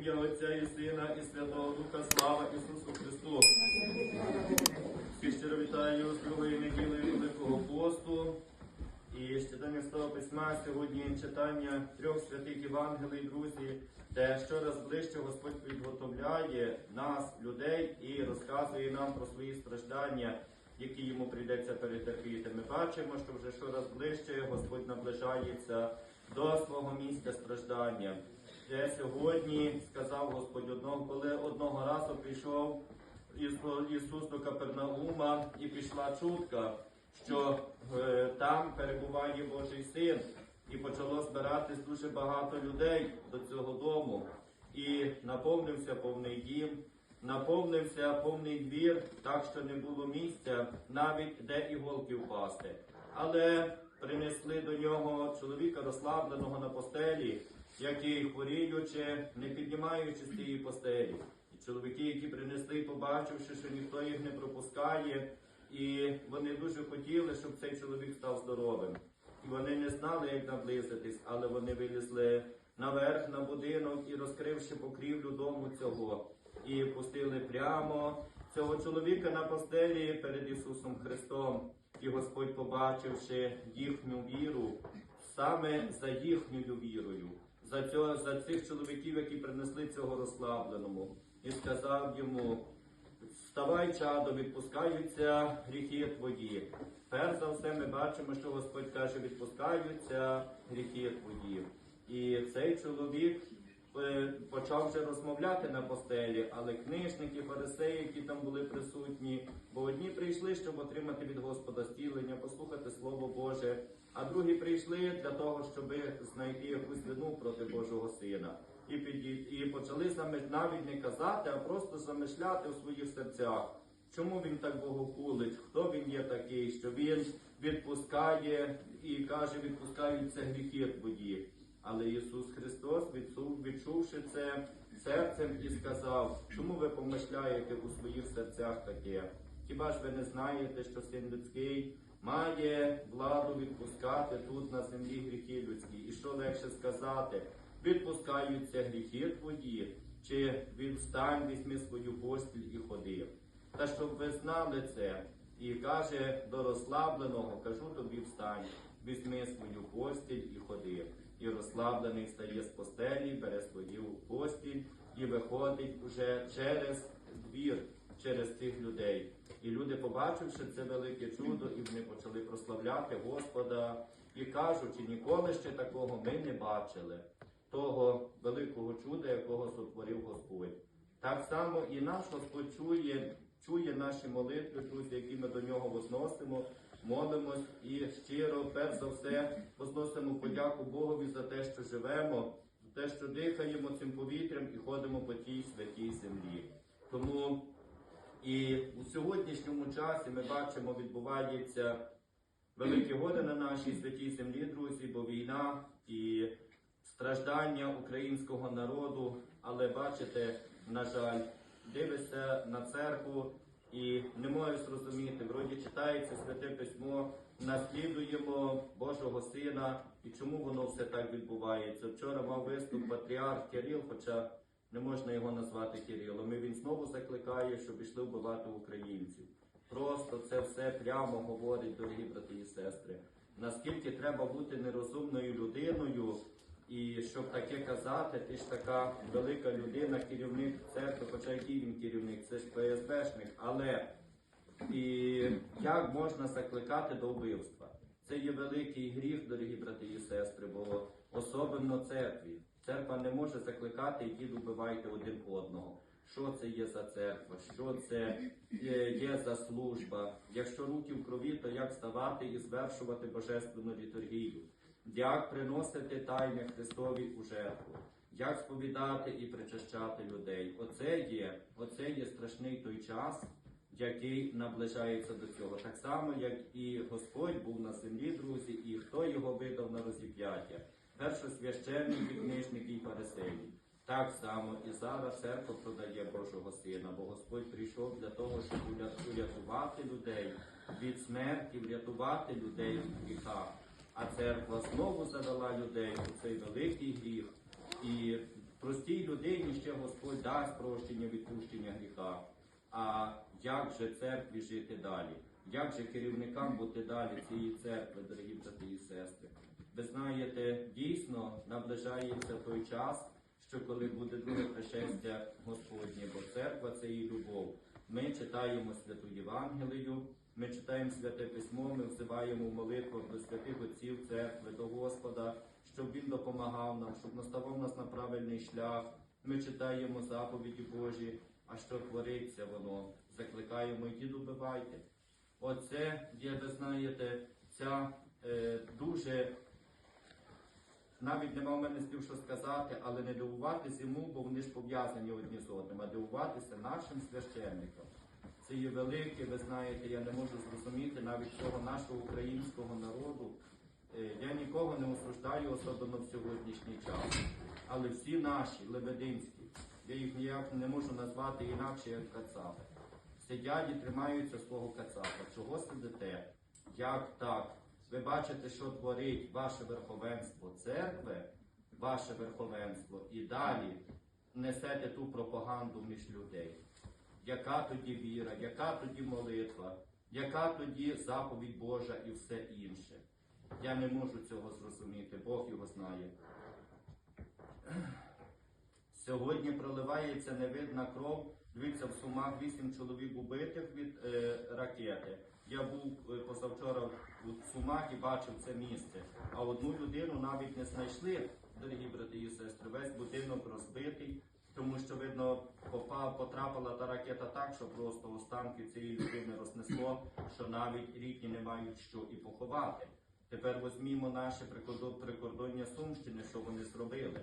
ім'я Отця і Сина, і Святого Духа, слава Ісусу Христу. Щиро вітаю з другої неділи Великого посту. І читання Святого Письма сьогодні читання трьох святих Євангелій, друзі, де щораз ближче Господь підготовляє нас, людей, і розказує нам про свої страждання, які йому прийдеться перетерпіти. Ми бачимо, що вже щораз ближче Господь наближається до свого місця страждання. Де сьогодні сказав Господь одного, коли одного разу прийшов Ісу- Ісус до Капернаума і пішла чутка, що е, там перебуває Божий син, і почало збиратись дуже багато людей до цього дому. І наповнився повний дім, наповнився повний двір, так що не було місця навіть де іголки впасти. Але принесли до нього чоловіка розслабленого на постелі, який хворіючи, не піднімаючи з тієї постелі. І чоловіки, які принесли, побачивши, що ніхто їх не пропускає, і вони дуже хотіли, щоб цей чоловік став здоровим. І вони не знали, як наблизитись, але вони вилізли наверх на будинок і розкривши покрівлю дому цього, і пустили прямо цього чоловіка на постелі перед Ісусом Христом. І Господь, побачивши їхню віру, саме за їхньою вірою, за, цього, за цих чоловіків, які принесли цього розслабленому, і сказав йому: Вставай, чадо, відпускаються гріхи твої. Перш за все, ми бачимо, що Господь каже, відпускаються гріхи твої. І цей чоловік почав вже розмовляти на постелі, але книжники, фарисеї, які там були присутні, бо одні прийшли, щоб отримати від Господа зцілення, послухати Слово Боже, а другі прийшли для того, щоб знайти якусь вину проти Божого Сина. І, піді... і почали навіть не казати, а просто замишляти у своїх серцях. Чому він так богохулить? Хто він є такий, що він відпускає і каже, відпускаються гріхи твої. Але Ісус Христос, відчувши це серцем, і сказав, чому ви помишляєте у своїх серцях таке? Хіба ж ви не знаєте, що син людський має владу відпускати тут на землі гріхи людські? І що легше сказати? Відпускаються гріхи твої, чи відстань, візьми свою постіль і ходи. Та щоб ви знали це, і каже до розслабленого, кажу тобі встань, візьми свою постіль і ходи. І розслаблений встає з постелі, бере свою постіль і виходить уже через двір, через тих людей. І люди, побачивши це велике чудо, і вони почали прославляти Господа і кажучи, ніколи ще такого ми не бачили, того великого чуда, якого сотворив Господь. Так само і наш Господь чує, чує наші молитви, друзі, які ми до нього возносимо, молимось і щиро, перш за все, возносимо подяку Богові за те, що живемо, за те, що дихаємо цим повітрям і ходимо по тій святій землі. Тому і у сьогоднішньому часі ми бачимо, відбувається великі годи на нашій святій землі, друзі, бо війна і страждання українського народу, але бачите, на жаль, дивишся на церкву і не можеш зрозуміти. Вроді читається святе письмо, наслідуємо Божого Сина, і чому воно все так відбувається. Вчора мав виступ патріарх Кирил, хоча не можна його назвати Кирилом. І він знову закликає, щоб ішли вбивати українців. Просто це все прямо говорить, дорогі брати і сестри. Наскільки треба бути нерозумною щоб таке казати, ти ж така велика людина, керівник церкви, хоча який він керівник, це ж ПСБшник, але і як можна закликати до вбивства? Це є великий гріх, дорогі брати і сестри, бо особливо церкві. Церква не може закликати, які вбивайте один одного. Що це є за церква? Що це є, є за служба? Якщо руки в крові, то як ставати і звершувати божественну літургію? Як приносити тайни Христові у жертву? Як сповідати і причащати людей? Оце є, оце є страшний той час, який наближається до цього. Так само, як і Господь був на землі, друзі, і хто його видав на розіп'яття? Першосвященники, книжники і фарисеї. Так само і зараз церква продає Божого Сина, бо Господь прийшов для того, щоб урятувати людей від смерті, врятувати людей від гріха. А церква знову завела людей у цей великий гріх. І Простій людині ще Господь дасть прощення, відпущення гріха. А як же церкві жити далі? Як же керівникам бути далі цієї церкви, дорогі брати і сестри? Ви знаєте, дійсно наближається той час, що коли буде друге пришестя Господнє, бо церква це і любов. Ми читаємо святу Євангелію, ми читаємо святе письмо, ми взиваємо в молитвах до святих отців церкви, до Господа, щоб Він допомагав нам, щоб наставав нас на правильний шлях. Ми читаємо заповіді Божі, а що твориться воно, закликаємо йти добивайте. Оце є, ви знаєте, ця е, дуже навіть нема в мене слів, що сказати, але не дивуватися йому, бо вони ж пов'язані одні з одним, а дивуватися нашим священникам. Це є велике, ви знаєте, я не можу зрозуміти навіть цього нашого українського народу. Е, Я нікого не осуждаю, особливо в сьогоднішній час. Але всі наші лебединські, я їх ніяк не можу назвати інакше, як кацапи. Сидять і тримаються свого кацапа. Чого сидите? Як так? Ви бачите, що творить ваше верховенство церкви, ваше верховенство, і далі несете ту пропаганду між людей. Яка тоді віра, яка тоді молитва, яка тоді заповідь Божа і все інше? Я не можу цього зрозуміти, Бог його знає. Сьогодні проливається невидна кров. Дивіться, в Сумах вісім чоловік убитих від е, ракети. Я був е, позавчора у Сумах і бачив це місце. А одну людину навіть не знайшли, дорогі брати і сестри. Весь будинок розбитий, тому що, видно, попа- потрапила та ракета так, що просто останки цієї людини рознесло, що навіть рідні не мають що і поховати. Тепер візьмімо наше прикордоння Сумщини, що вони зробили.